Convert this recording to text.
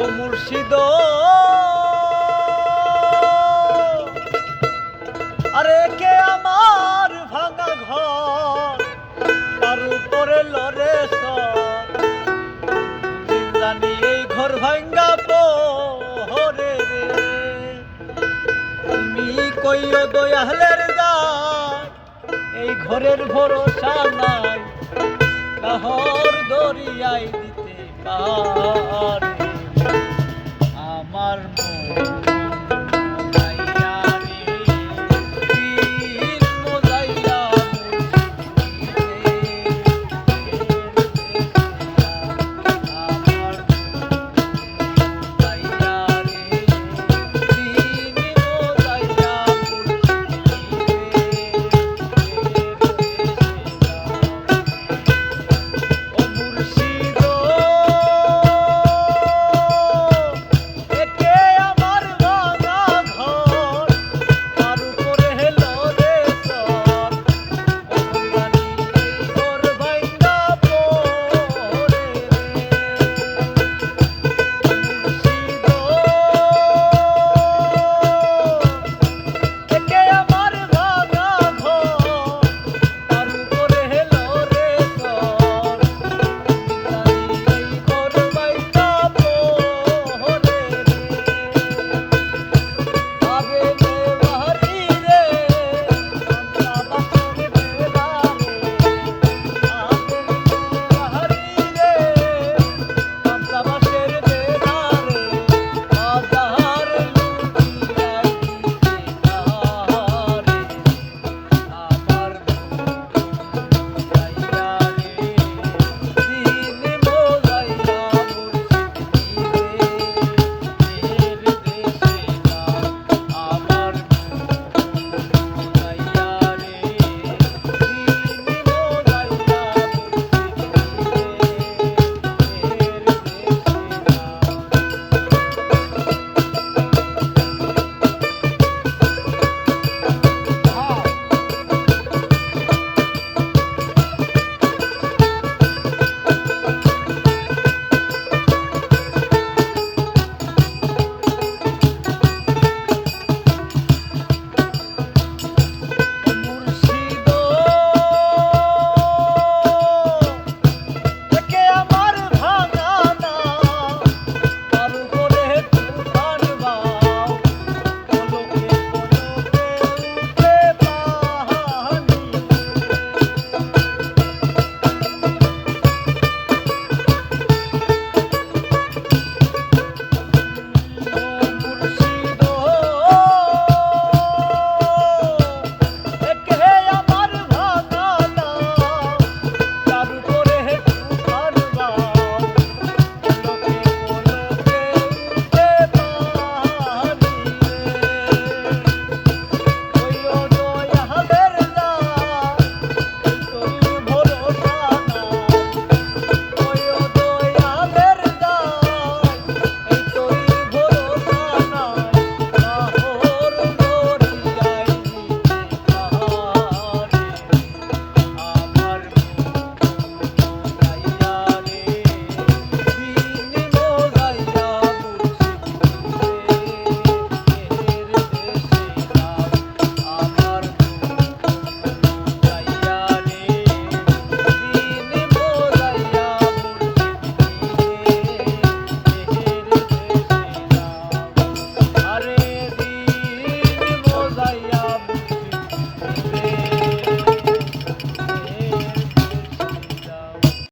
ও মুর্শিদ। আরে কে আমার ভাঙা ঘর? তার উপরে লরে সর। জানি এই ঘর ভাঙ্গা পরে রে। তুমি কইও দয়ালের যায় এই ঘরের ভরসা নাই। কাহর দরিয়াই দিতে কার?